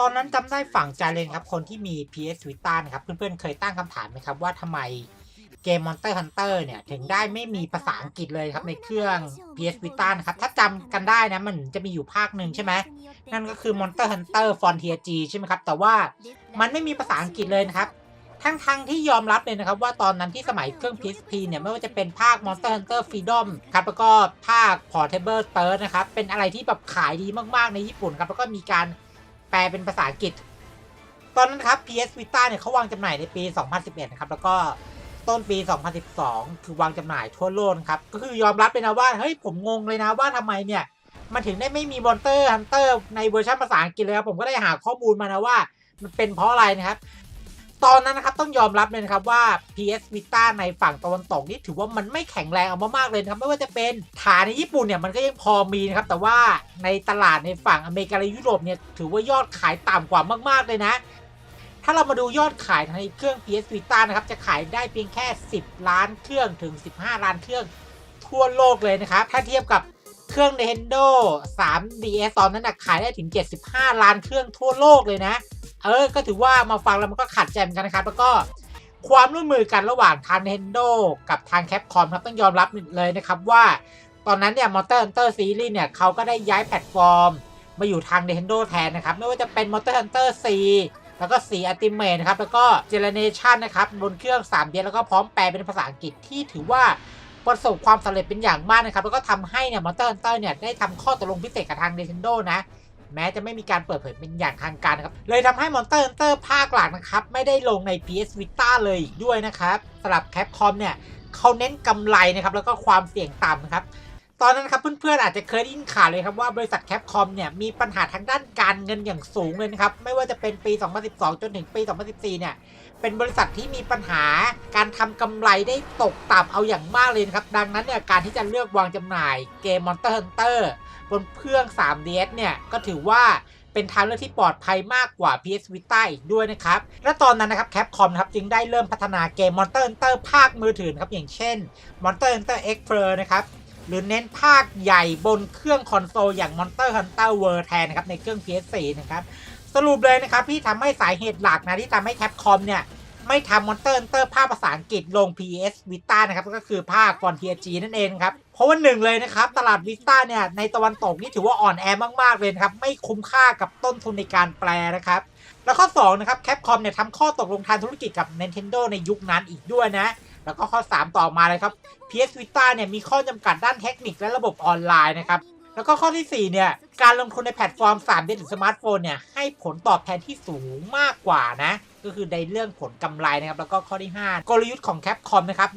ตอนนั้นจำได้ฝั่งจาเลนครับ คนที่มี PS Vita นะครับ เพื่อนๆ เคยตั้งคำถามไหมครับ ว่าทำไมเกม Monster Hunter เนี่ย ถึงได้ไม่มีภาษาอังกฤษเลยครับ ในเครื่อง PS Vita นะครับ ถ้าจำกันได้นะ มันจะมีอยู่ภาคหนึ่งใช่ไหม นั่นก็คือ Monster Hunter Frontier G ใช่ไหมครับ แต่ว่ามันไม่มีภาษาอังกฤษเลยนะครับ ทั้งทั้งๆที่ยอมรับเลยนะครับ ว่าตอนนั้นที่สมัยเครื่อง PSP เนี่ย ไม่ว่าจะเป็นภาค Monster Hunter Freedom ครับ แล้วก็ภาค Portable Third นะครับ เป็นอะไรที่แบบขายดีมากๆในญี่ปุ่นครับ แล้วก็มีการ ลเป็นภาษาอังกฤษ ตอนนั้นครับ PS Vita เนี่ยเขาวางจำหน่ายในปี 2011 นะครับ แล้วก็ต้นปี 2012 คือวางจำหน่ายทั่วโลกครับ ก็คือยอมรับเลยนะว่า เฮ้ย ผมงงเลยนะว่าทำไมเนี่ย มันถึงได้ไม่มี Monster Hunter ในเวอร์ชันภาษาอังกฤษเลยครับ ผมก็ได้หาข้อมูลมานะว่า มันเป็นเพราะอะไรนะครับ ตอนนั้นนะครับต้องยอมรับเลยนะครับว่า PS Vita ในฝั่งตะวันตกนี่ถือว่ามันไม่แข็งแรงเอามากๆเลยนะครับไม่ว่าจะเป็นฐานในญี่ปุ่นเนี่ยมันก็ยังพอมีนะครับแต่ว่าในตลาดในฝั่งอเมริกาและยุโรปเนี่ยถือว่ายอดขายต่ำกว่ามากๆเลยนะ ถ้าเรามาดูยอดขายในเครื่อง PS Vita นะครับจะขายได้เพียงแค่ 10 ล้านเครื่องถึง 15 ล้านเครื่องทั่วโลกเลยนะครับถ้าเทียบกับเครื่อง Nintendo 3DS ตอนนั้นนะขายได้ถึง 75 ล้านเครื่องทั่วโลกเลยนะ เออ ก็ถือว่ามาฟังแล้วมันก็ขัดใจมกันนะครับ แล้วก็ความร่วมมือกันระหว่างทาง Nintendo กับทาง Capcom ครับต้องยอมรับเลยนะครับว่า ตอนนั้นเนี่ย Monster Hunter Series เนี่ยเขาก็ได้ย้ายแพลตฟอร์ม มาอยู่ทาง Nintendo แทนนะครับ ไม่ว่าจะเป็น Monster Hunter 4แล้วก็4 Ultimate นะครับแล้วก็ Generation นะครับบนเครื่อง 3D แล้วก็พร้อมแปลเป็นภาษาอังกฤษที่ถือว่าประสบความสำเร็จเป็นอย่างมากนะครับ แล้วก็ทำให้เนี่ย Monster Hunter เนี่ยได้ทำข้อตกลงพิเศษกับทาง Nintendo นะ แม้จะไม่มีการเปิดเผยเป็นอย่างทางการครับ เลยทำให้ Monster Hunter ภาคหลักนะครับ ไม่ได้ลงใน PS Vita เลยอีกด้วยนะครับสำหรับ Capcom เนี่ยเขาเน้นกำไรนะครับแล้วก็ความเสี่ยงต่ำนะครับ ตอนนั้นครับเพื่อนๆอาจจะเคยได้ยินข่าวเลยครับว่าบริษัทแคปคอมเนี่ยมีปัญหาทางด้านการเงินอย่างสูงเลยนะครับ ไม่ว่าจะเป็นปี 2012 จนถึงปี 2014 เนี่ย เป็นบริษัทที่มีปัญหาการทำกำไรได้ตกต่ำเอาอย่างมากเลยครับ ดังนั้นเนี่ยการที่จะเลือกวางจำหน่ายเกม Monster Hunter บนเครื่อง 3DS เนี่ยก็ถือว่าเป็นทางเลือกที่ปลอดภัยมากกว่า PS Vita อีกด้วยนะครับ และตอนนั้นนะครับ Capcom นะครับจึงได้เริ่มพัฒนาเกม Monster Hunter ภาคมือถือครับอย่างเช่น Monster Hunter Explorer นะครับ หรือเน้นภาคใหญ่บนเครื่องคอนโซลอย่าง Monster Hunter World แทนนะครับในเครื่อง PS4 นะครับสรุปเลยนะครับที่ทำให้สาเหตุหลักนะที่ทำให้ Capcom เนี่ยไม่ทำ Monster Hunter ภาคภาษาอังกฤษลง PS Vita นะครับก็คือภาค Frontier G นั่นเองครับเพราะว่าหนึ่งเลยนะครับตลาด Vita เนี่ยในตะวันตกนี่ถือว่าอ่อนแอมากๆเลยครับไม่คุ้มค่ากับต้นทุนในการแปลนะครับแล้วข้อ2นะครับ Capcom เนี่ยทำข้อตกลงทางธุรกิจกับ Nintendo ในยุคนั้นอีกด้วยนะ แล้วก็ข้อ 3 ต่อมาเลยครับ PS Vita เนี่ยมีข้อจำกัดด้านเทคนิคและระบบออนไลน์นะครับแล้วก็ข้อที่ 4 เนี่ย การลงทุนในแพลตฟอร์ม 3D หรือสมาร์ทโฟนเนี่ย ให้ผลตอบแทนที่สูงมากกว่านะ ก็คือในเรื่องผลกำไรนะครับ แล้วก็ข้อที่ 5 กลยุทธ์ของ Capcom นะครับ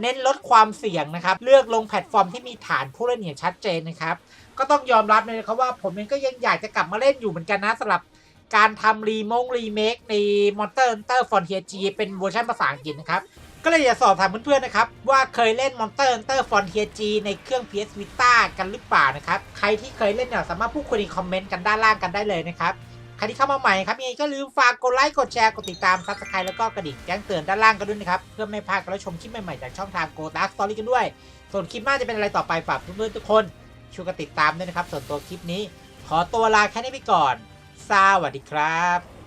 เน้นลดความเสี่ยงนะครับ เลือกลงแพลตฟอร์มที่มีฐานผู้เล่นอย่างชัดเจนนะครับ ก็ต้องยอมรับเลยนะครับว่าผมเองก็ยังอยากจะกลับมาเล่นอยู่เหมือนกันนะสำหรับการทำรีมงรีเมคใน Monster Hunter Frontier G เป็นเวอร์ชันภาษาอังกฤษนะครับ ก็เลยอยากสอบถามเพื่อนๆนะครับ ว่าเคยเล่น Monster Hunter Frontier G ในเครื่อง PS Vita กันหรือเปล่านะครับ ใครที่เคยเล่นเนี่ยสามารถพูดคุยในคอมเมนต์กันด้านล่างกันได้เลยนะครับ ใครที่เข้ามาใหม่ครับยังไงก็ลืมฝากกดไลค์กดแชร์กดติดตาม Subscribe แล้วก็กระดิ่งแจ้งเตือนด้านล่างกันด้วยนะครับ เพื่อไม่พลาดการรับชมคลิปใหม่ๆจากช่องทาง Go Dark Story กันด้วย ส่วนคลิปหน้าจะเป็นอะไรต่อไปฝากเพื่อนๆทุกคนช่วยกันติดตามด้วยนะครับ ส่วนตัวคลิปนี้ ขอตัวลาแค่นี้ไปก่อนสวัสดีครับ